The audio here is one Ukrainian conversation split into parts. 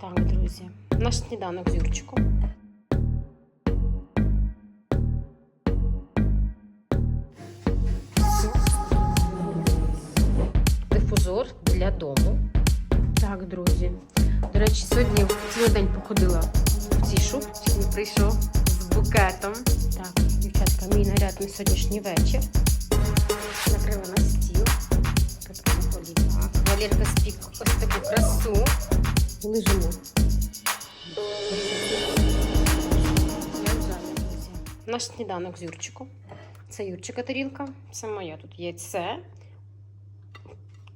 Так, друзі, наш сніданок з Юрчиком. Дифузор для дому. Так, друзі. До речі, сьогодні цілий день походила в цій шубці. Він прийшов з букетом. Так, дівчатка, мій наряд на сьогоднішній вечір. Накрила на стіл. Валерка спік ось таку красу. Лежимо. Наш сніданок з Юрчиком. Це Юрчика тарілка, це моя тут яйце,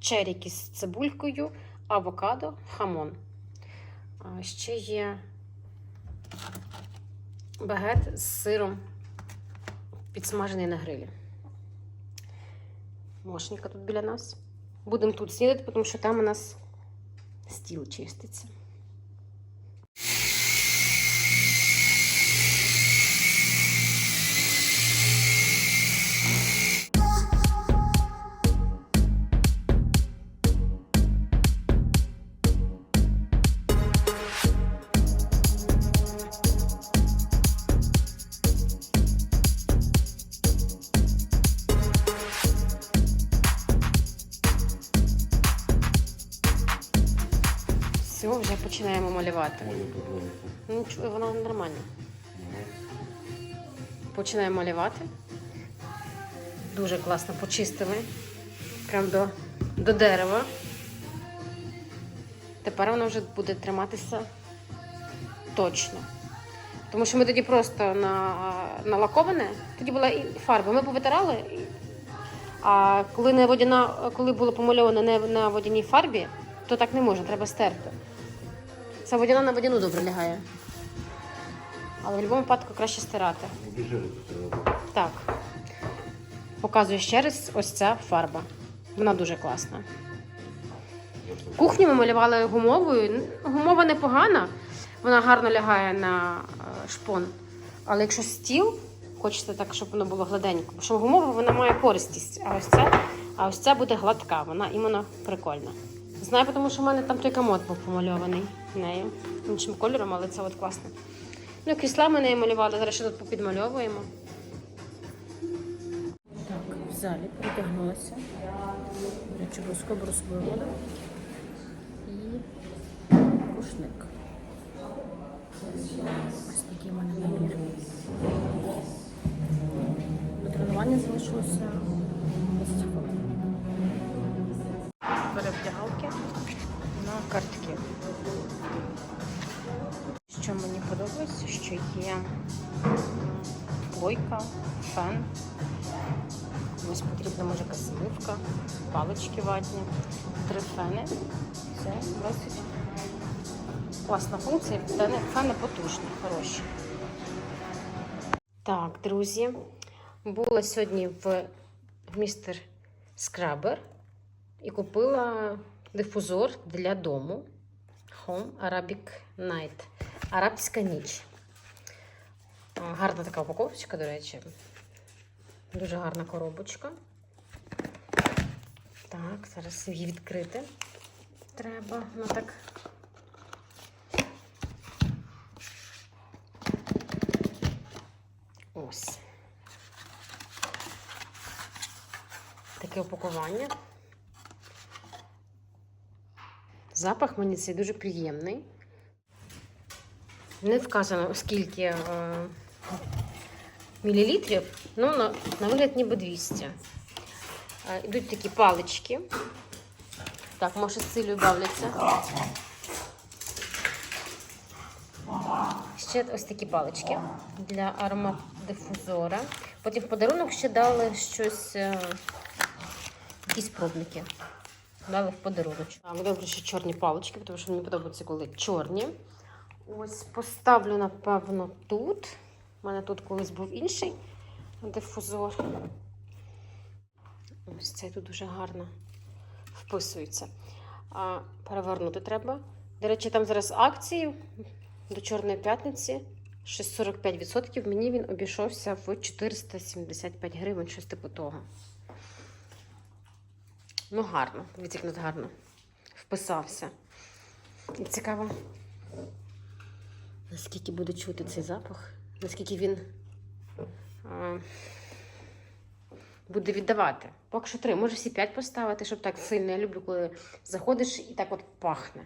черіки з цибулькою, авокадо, хамон. А ще є багет з сиром, підсмажений на грилі. Мошенька тут біля нас. Будемо тут снідати, тому що там у нас стіл чиститься. Починаємо малювати. Ну, нічого, воно нормально. Починаємо малювати. Дуже класно почистили. Прям до, до дерева. Тепер воно вже буде триматися точно. Тому що ми тоді просто на, налаковане, тоді була і фарба. Ми повитирали. А коли не водяна, коли було помальоване не на водяній фарбі, то так не можна, треба стерти. Це водяна на водяну добре лягає. Але в будь-якому випадку краще стирати. Так. Показую ще раз ось ця фарба. Вона дуже класна. Кухню ми малювали гумовою. Гумова непогана, вона гарно лягає на е, шпон. Але якщо стіл, хочете так, щоб воно було гладенько, бо гумова вона має пористість, а ось ця, а ось ця буде гладка, вона іменно прикольна. Знаю, тому що в мене там той комод був помальований нею іншим кольором, але це от класно. Ну, крісла ми нею малювали, зараз ще тут попідмальовуємо. Так, в залі притягнулася. Речі, бруско брускову воду. І рушник. Ось такий в мене набір. До тренування залишилося 10 хвилин. Подобається, що є м, плойка, фен. Ось потрібна може якась сливка, палички ватні, три фени. Це досить класна функція. Фени потужні, хороші. Так, друзі, була сьогодні в містер Скрабер і купила дифузор для дому Home Arabic Night. Арабська ніч. Гарна така упаковочка, до речі. Дуже гарна коробочка. Так, зараз її відкрити. Треба. Ну так. Ось. Таке упакування. Запах мені цей дуже приємний. Не вказано, скільки е, мілілітрів, ну, на, на вигляд ніби 200. Е, Ідуть такі палички. Так, може з силою бавляться. Ще ось такі палички для аромат-дифузора. Потім в подарунок ще дали щось, е, якісь пробники. Дали в подарунок. Так, добре, що чорні палички, тому що мені подобається, коли чорні. Ось поставлю, напевно, тут. У мене тут колись був інший дифузор. Ось цей тут дуже гарно вписується. А перевернути треба. До речі, там зараз акції до Чорної п'ятниці. Щось 45%. Мені він обійшовся в 475 гривень, щось типу того. Ну, гарно. Дивіться, гарно вписався. І цікаво, наскільки буде чути цей запах, наскільки він а, буде віддавати. Поки що три, може всі п'ять поставити, щоб так сильно. Я люблю, коли заходиш і так от пахне.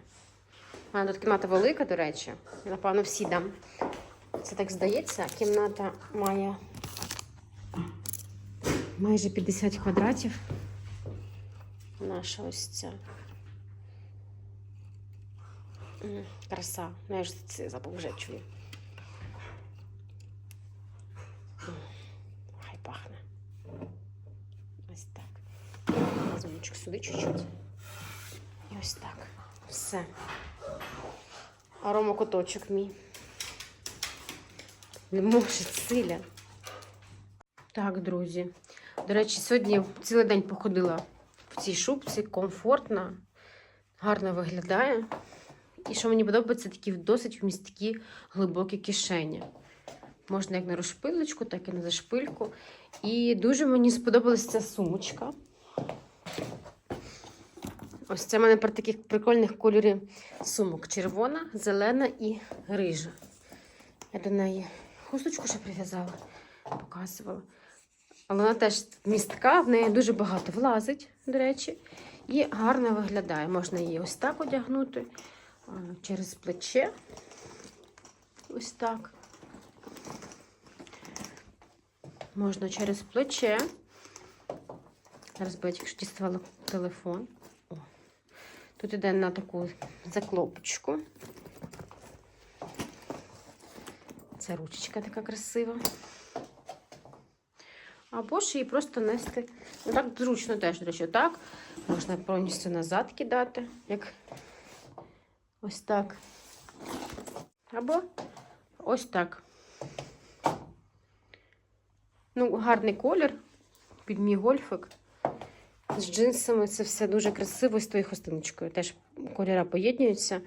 У мене тут кімната велика, до речі. Я, напевно, всі дам. Це так здається, кімната має майже 50 квадратів. Наша ось ця. Краса. Ну, я ж це запах вже чую. Хай пахне. Ось так. Звоночок сюди чуть-чуть. І ось так. Все. Аромакоточок мій. Не може силя. Так, друзі. До речі, сьогодні цілий день походила цій шубці, комфортно, гарно виглядає. І що мені подобається, такі досить вмісткі глибокі кишені. Можна як на розшпилечку, так і на зашпильку. І дуже мені сподобалася ця сумочка. Ось це в мене про таких прикольних кольорів сумок: червона, зелена і рижа. Я до неї хусточку ще прив'язала, показувала. Але вона теж містка, в неї дуже багато влазить, до речі, і гарно виглядає. Можна її ось так одягнути через плече. Ось так. Можна через плече. Зараз я діставала телефон. О. Тут іде на таку заклопочку. Це ручечка така красива. Або ж її просто нести. Ну, так зручно теж, до речі, так. Можна повністю назад кидати, як ось так. Або ось так. Ну, гарний колір під мій гольфик. З джинсами це все дуже красиво з тою хустиночкою. Теж кольори поєднуються.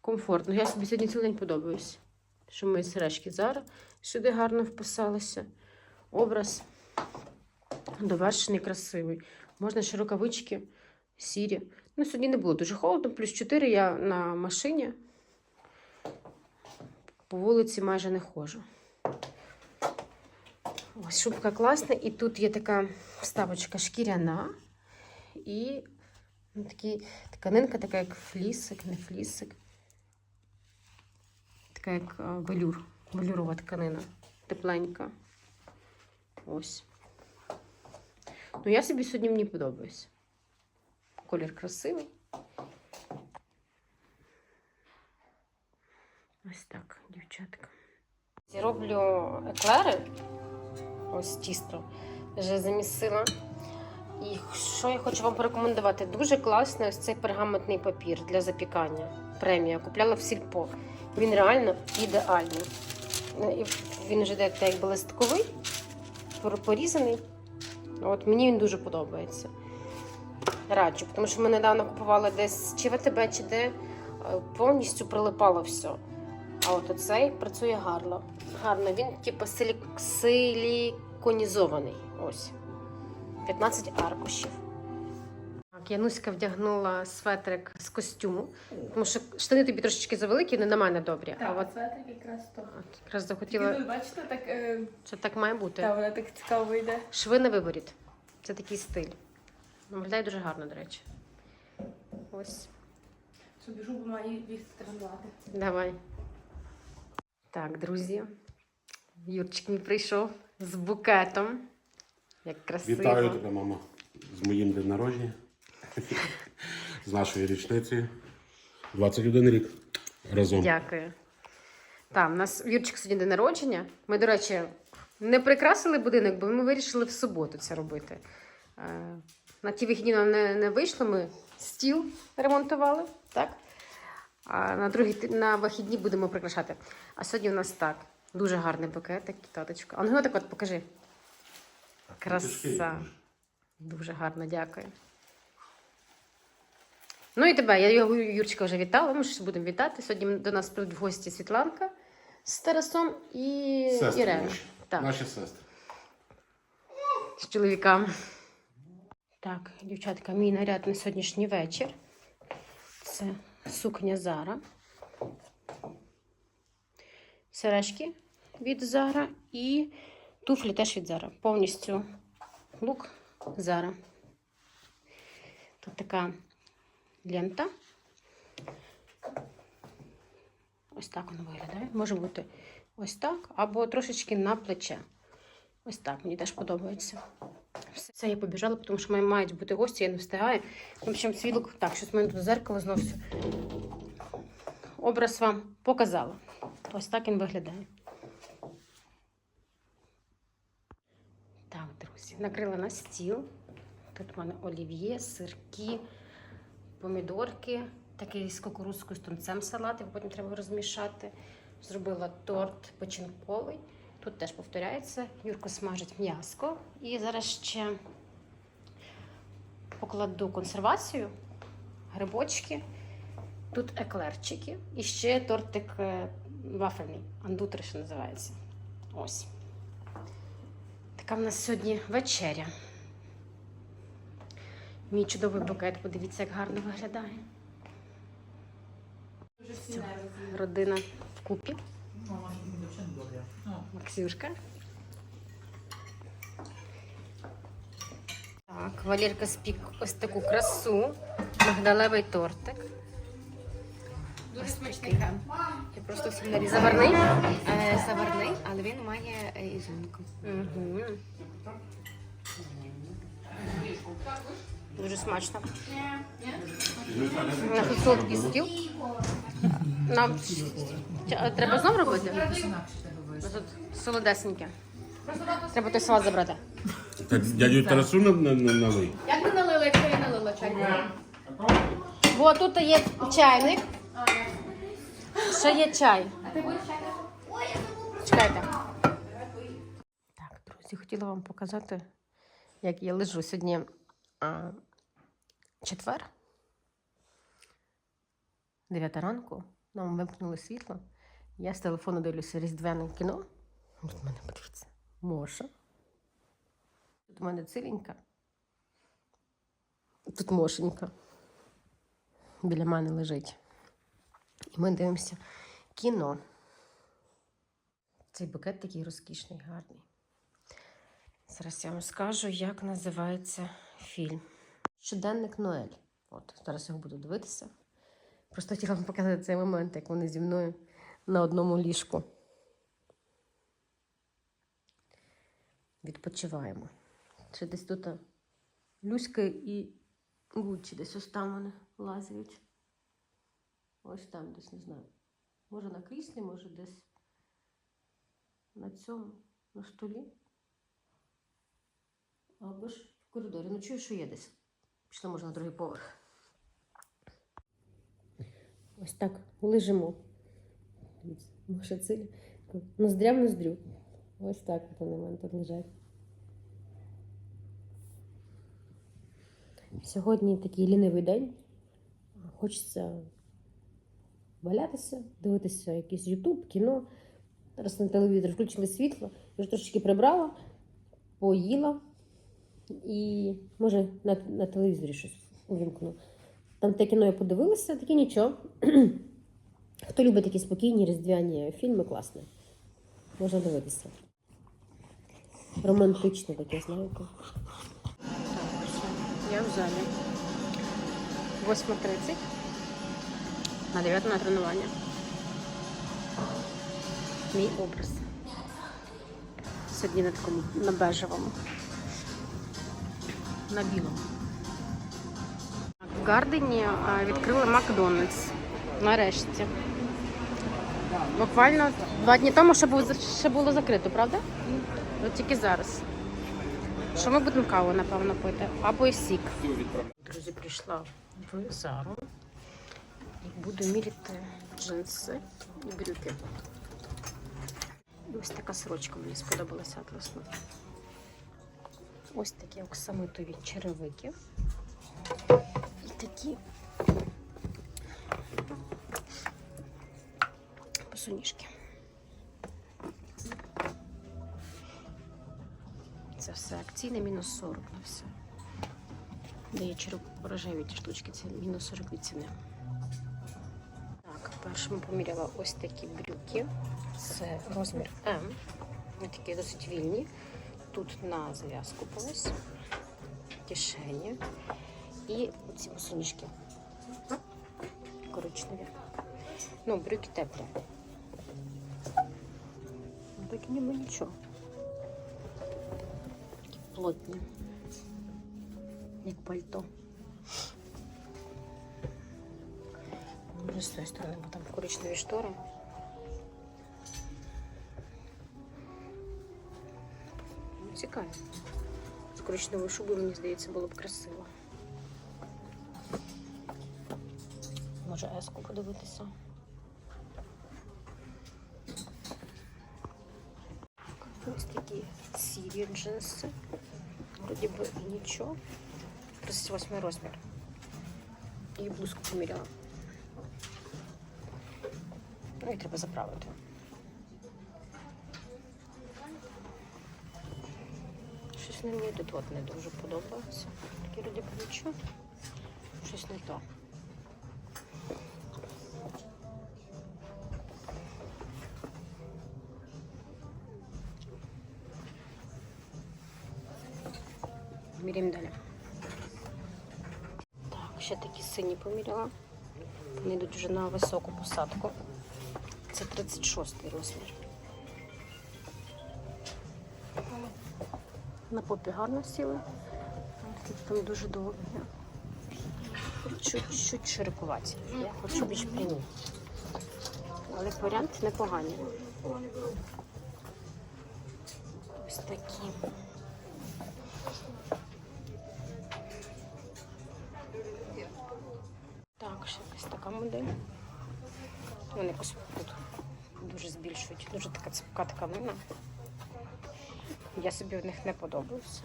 Комфортно. Я собі сьогодні цілий день подобаюсь. Що мої сережки зараз сюди гарно вписалися. Образ довершений, красивий. Можна ще рукавички сірі. Ну, сьогодні не було дуже холодно, плюс 4 я на машині. По вулиці майже не ходжу. Ось шубка класна, і тут є така вставочка шкіряна. І ну, такі, тканинка, така як флісик, не флісик. Така як а, велюр, велюрова тканина. Тепленька. Ось. Ну, я собі сьогодні мені подобаюсь. Колір красивий. Ось так, дівчатка. Роблю еклери. Ось тісто. Вже замісила. І що я хочу вам порекомендувати? Дуже класний ось цей пергаментний папір для запікання. Премія. Купляла в сільпо. Він реально ідеальний. Ну, Він вже де якби листковий, порізаний. От мені він дуже подобається. Раджу, тому що ми недавно купували десь чи в АТБ, чи де е, повністю прилипало все. А от оцей працює гарно. Гарно. Він типу силі... силіконізований. Ось. 15 аркушів. Так, Януська вдягнула светрик з костюму, тому що штани тобі трошечки завеликі, вони на мене добрі. Так, а от светрик якраз то. от, якраз Хотіла... захотіла, Ви бачите, так, е, що так має бути. та, вона так цікаво вийде. Шви на виборіт. Це такий стиль. Виглядає дуже гарно, до речі. Ось. Собі жубу маю бігти тренувати. Давай. Так, друзі. Юрчик мій прийшов з букетом. Як красиво. Вітаю тебе, мамо, з моїм днем народження, з нашої річниці. 21 рік разом. Дякую. Так, у нас Юрчик сьогодні день народження. Ми, до речі, не прикрасили будинок, бо ми вирішили в суботу це робити. Е, На ті вихідні нам не, не вийшло, ми стіл ремонтували, так? А на другі на вихідні будемо прикрашати. А сьогодні у нас так. Дуже гарний букет, такий таточка. А ну так от покажи. Краса. Дуже гарно, дякую. Ну і тебе, я його Юрчика вже вітала, ми ж будемо вітати. Сьогодні до нас прийдуть в гості Світланка з Тарасом і Сестри Ірена. наші. Так, Наші сестри. з чоловіками. Так, дівчатка, мій наряд на сьогоднішній вечір. Це сукня Зара. Сережки від Зара і туфлі теж від Зара. Повністю лук Зара. Тут така лента. Ось так воно виглядає. Може бути ось так, або трошечки на плече. Ось так, мені теж подобається. Все, я побіжала, тому що має- мають бути гості, я не встигаю. В общем, світло, так, щось в мене тут зеркало знов все. Образ вам показала. Ось так він виглядає. Так, друзі, накрила на стіл. Тут в мене олів'є, сирки, помідорки, такий з кукурудзкою з тунцем салат, його потім треба розмішати. Зробила торт печінковий. Тут теж повторяється. Юрко смажить м'яско. І зараз ще покладу консервацію, грибочки. Тут еклерчики і ще тортик е, вафельний, андутри, що називається. Ось. Така в нас сьогодні вечеря. Мій чудовий букет, подивіться, як гарно виглядає. Нерви. Родина вкупі. Максюшка. Так, Валерка спік ось таку красу. Мигдалевий тортик. Дуже смачний крем. Я просто всім нарізала. Заварний? Е, Заварний, але він має е, ізюминку. Угу. Дуже смачно. Тут солодкий стіл. Нам Ча- треба знову робити? Тут солодесеньке. Треба той салат забрати. Так дядю Тарасу на, на, на, налий. Як ти налила, якщо я налила чай? Бо тут є чайник. Ще є чай. Чекайте. Так, друзі, хотіла вам показати, як я лежу сьогодні а, четвер. 9 ранку. Нам вимкнули світло. Я з телефону дивлюся різдвяне кіно. Тут мене подивіться. Моша. Тут у мене циленька. Тут мошенька. Біля мене лежить. І ми дивимося кіно. Цей букет такий розкішний, гарний. Зараз я вам скажу, як називається фільм. Щоденник Ноель. От, зараз його буду дивитися. Просто хотіла вам показати цей момент, як вони зі мною на одному ліжку. Відпочиваємо. Ще десь тут Люська і Гуччі десь ось там вони лазять. Ось там десь, не знаю. Може на кріслі, може десь на цьому, на столі. Або ж в коридорі. Ну чую, що є десь. Пішли, може, на другий поверх. Ось так лежимо. Маша цилі. Ноздря ноздрю. Ось так вони в мене тут лежать. Сьогодні такий лінивий день. Хочеться валятися, дивитися якийсь Ютуб, кіно. Зараз на телевізор включили світло, вже трошечки прибрала, поїла і може на, на телевізорі щось увімкну. Там те кіно я подивилася, таке нічого. Хто любить такі спокійні різдвяні фільми, класне. Можна дивитися. Романтичне таке, знаєте. Я в залі. 8.30 на 9 на тренування. Мій образ. Сьогодні на такому на бежевому. На білому. В Гардені відкрили Макдональдс. Нарешті. Буквально два дні тому ще було, закрито, правда? От тільки зараз. Що ми будемо каву, напевно, пити? Або і сік. Друзі, прийшла в Зару буду міряти джинси і брюки. І ось така сорочка мені сподобалася атласна. Ось такі оксамитові черевики. І такі посуніжки. Це все акційне мінус 40 на все. Де є череп рожеві ті штучки, це мінус 40 від ціни. Першому поміряла ось такі брюки. Це розмір М. Вони такі досить вільні. Тут на зав'язку повис, кишені і ці босоніжки. Коричневі. Ну, брюки теплі. Ну, такі ніби нічого. Такі плотні. Як пальто. Може, з цієї сторони, бо там коричневі штори. Ну, Цікаво. З коричневою шубою, мені здається, було б красиво. Може, еску подивитися. Ось такі сірі джинси. Вроді би і нічого. 38 розмір. І блузку поміряла. Ну і треба заправити. Щось на мені тут от не дуже подобається. Такі би нічого. Щось не то. Міряємо далі. Так, ще такі сині поміряла. Вони йдуть вже на високу посадку. Це 36 розмір. На попі гарно сіли. Такі там дуже довгі. Чуть-чуть широкуваті. Я хочу більш прямі. Але варіант непоганий. Ось такі. Така тканина. Я собі в них не подобаюся.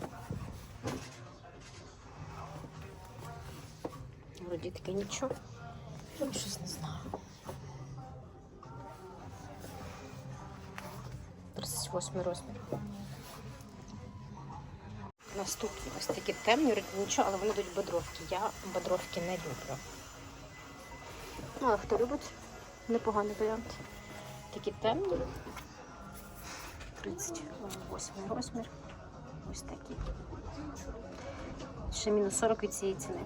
Вроді таке нічого. Ну, щось не знаю. 38 розмір. Наступні ось такі темні, нічого, але вони йдуть бедровки. Я бедровки не люблю. Ну, але хто любить, непоганий варіант. Такі темні. 38 розмір. Ось такі. Ще мінус 40 від цієї ціни.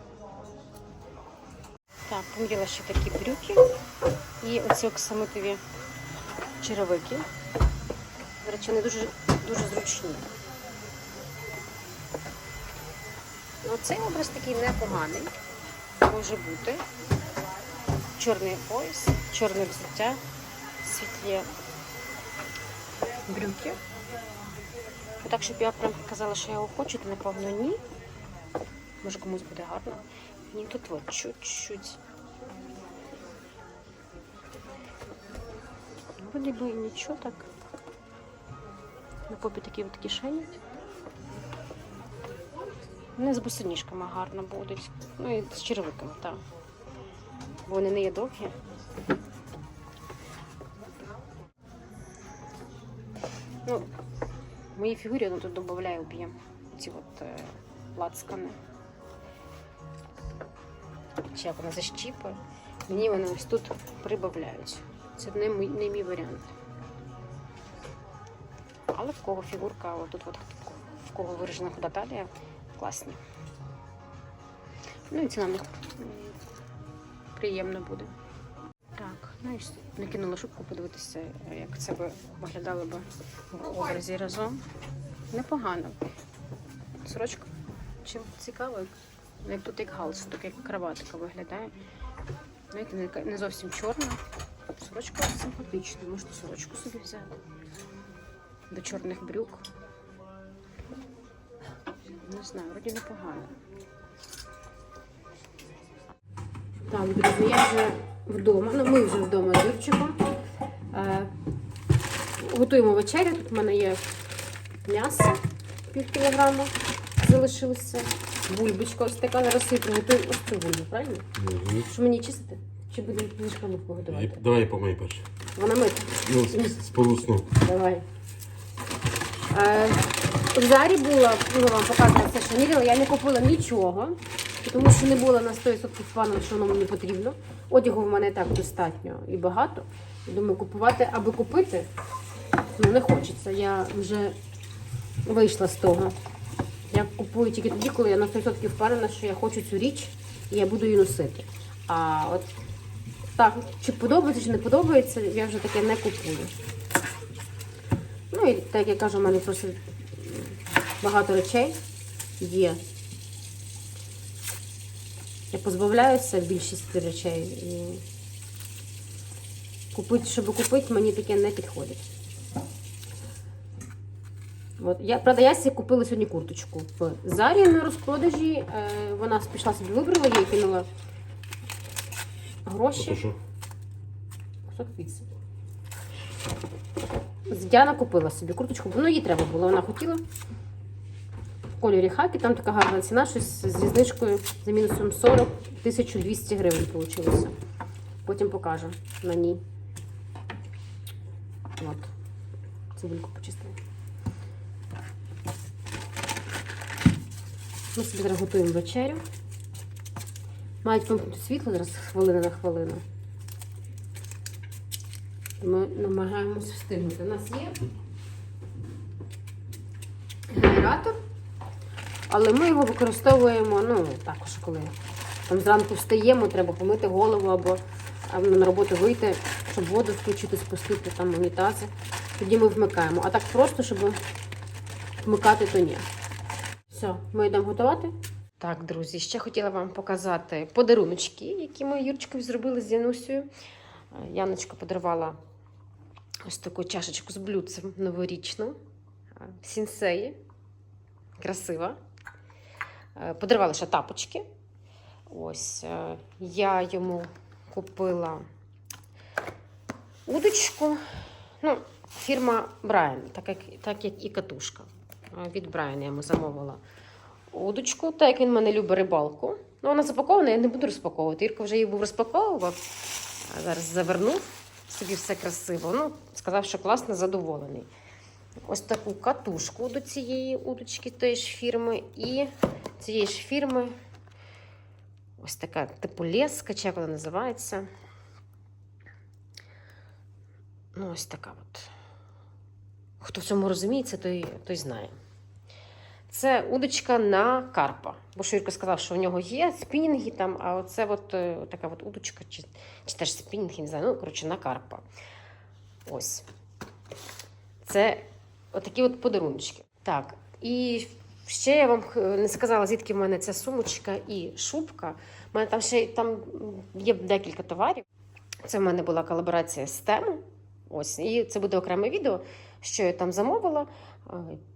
Так, поміряла ще такі брюки. І оці оксамитові черевики. До речі, вони дуже, дуже зручні. Ну, цей образ такий непоганий. Може бути. Чорний пояс, чорне взуття, світлі брюки. Так, щоб я прям казала, що я його хочу, то напевно ні. Може комусь буде гарно. Ні, тут от чуть-чуть. Вроді би нічого так. На попі такі от кишені. Вони з босоніжками гарно будуть. Ну і з черевиками, так. Бо вони не є довгі. В моїй фігурі воно тут додає об'єм. Ці от е, лацкани. Чи як вона защіпи. Мені вони ось тут прибавляють. Це не мій, не мій варіант. Але в кого фігурка, отут от, в кого виражена худа талія, класні. Ну і ціна в них м, буде. Ну і накинула шубку подивитися, як це би виглядало би в образі разом. Непогано. Сорочка. Чим цікаво, як- як тут як галстук, як кроватка виглядає. Знаєте, не, не зовсім чорна. Сорочка симпатична, можете сорочку собі взяти. До чорних брюк. Не знаю, вроді непогано. Так, друзі, я вже вдома. Ну, ми вже вдома з Юрчиком. Е, готуємо вечерю. Тут в мене є м'ясо пів кілограма залишилося. Бульбочка ось така. Зараз я приготую ось цю бульбу, правильно? Що мені чистити? Чи будемо книжками погодувати? Давай помий перше. Вона мита. Ну, сполусну. Давай. Е, в Зарі була, ну, вам показувала все, що міряла, я не купила нічого. Тому що не була на 100% впевнена, що воно мені потрібно. Одягу в мене так достатньо і багато. Думаю, купувати, аби купити, ну не хочеться. Я вже вийшла з того. Я купую тільки тоді, коли я на 100% впевнена, що я хочу цю річ і я буду її носити. А от так, чи подобається, чи не подобається, я вже таке не купую. Ну і так я кажу, у мене просто багато речей є. Я позбавляюся більшості речей. І купити, щоб купити, мені таке не підходить. От. Я, правда, я собі купила сьогодні курточку в Зарі на розпродажі. Е, вона пішла собі вибрала, я їй кинула гроші. Кусок піци. Діана купила собі курточку, ну їй треба було, вона хотіла. Кольорі хаки, там така гарна ціна, щось зі знижкою за мінусом 40 1200 гривень вийшло. Потім покажу на ній. От. Цибульку почистила. Ми собі зараз готуємо вечерю. Мають вимкнути світло зараз з хвилини на хвилину. Ми намагаємося встигнути. У нас є генератор, але ми його використовуємо, ну, також, коли там зранку встаємо, треба помити голову або на роботу вийти, щоб воду включити, спустити там унітази. Тоді ми вмикаємо. А так просто, щоб вмикати, то ні. Все, ми йдемо готувати. Так, друзі, ще хотіла вам показати подаруночки, які ми Юрчикою зробили з Янусею. Е, Яночка подарувала ось таку чашечку з блюдцем новорічну. е, Сінсеї. Красива. Е, Подарувала ще тапочки. Ось е, я йому купила удочку. Ну, фірма Брайан, так як, так як і катушка. Е, Від Брайана я йому замовила удочку, так як він мене любить рибалку. Ну, вона запакована, я не буду розпаковувати. Ірка вже її був розпаковував, а зараз завернув собі все красиво. Ну, сказав, що класно, задоволений. Ось таку катушку до цієї удочки тієї ж фірми. І цієї ж фірми ось така типу леска, чи як вона називається. Ну, ось така от. Хто в цьому розуміється, той, той знає. Це удочка на карпа. Бо Шурка сказав, що в нього є спінінги там, а оце от, е, така от удочка, чи, чи теж спінінг, я не знаю, ну, коротше, на карпа. Ось. Це отакі от подарунки. Так, і ще я вам не сказала, звідки в мене ця сумочка і шубка. У мене там ще там є декілька товарів. Це в мене була колаборація з тему. Ось, і це буде окреме відео, що я там замовила.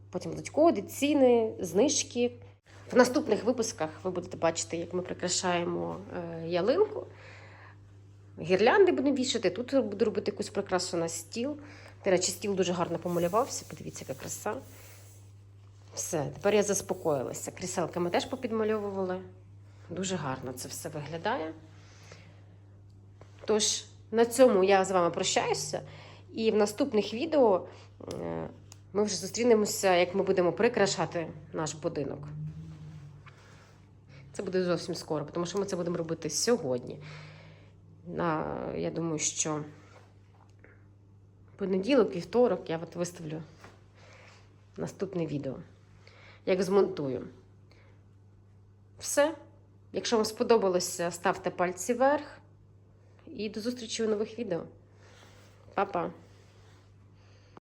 Потім будуть коди, ціни, знижки. В наступних випусках ви будете бачити, як ми прикрашаємо е, ялинку. Гірлянди будемо вішати. Тут буду робити якусь прикрасу на стіл. До речі, стіл дуже гарно помалювався. Подивіться, яка краса. Все, тепер я заспокоїлася. Кріселки ми теж попідмальовували. Дуже гарно це все виглядає. Тож, на цьому я з вами прощаюся. І в наступних відео е, ми вже зустрінемося, як ми будемо прикрашати наш будинок. Це буде зовсім скоро, тому що ми це будемо робити сьогодні. Я думаю, що понеділок, вівторок я от виставлю наступне відео. Як змонтую. Все. Якщо вам сподобалося, ставте пальці вверх. І до зустрічі у нових відео. Па-па!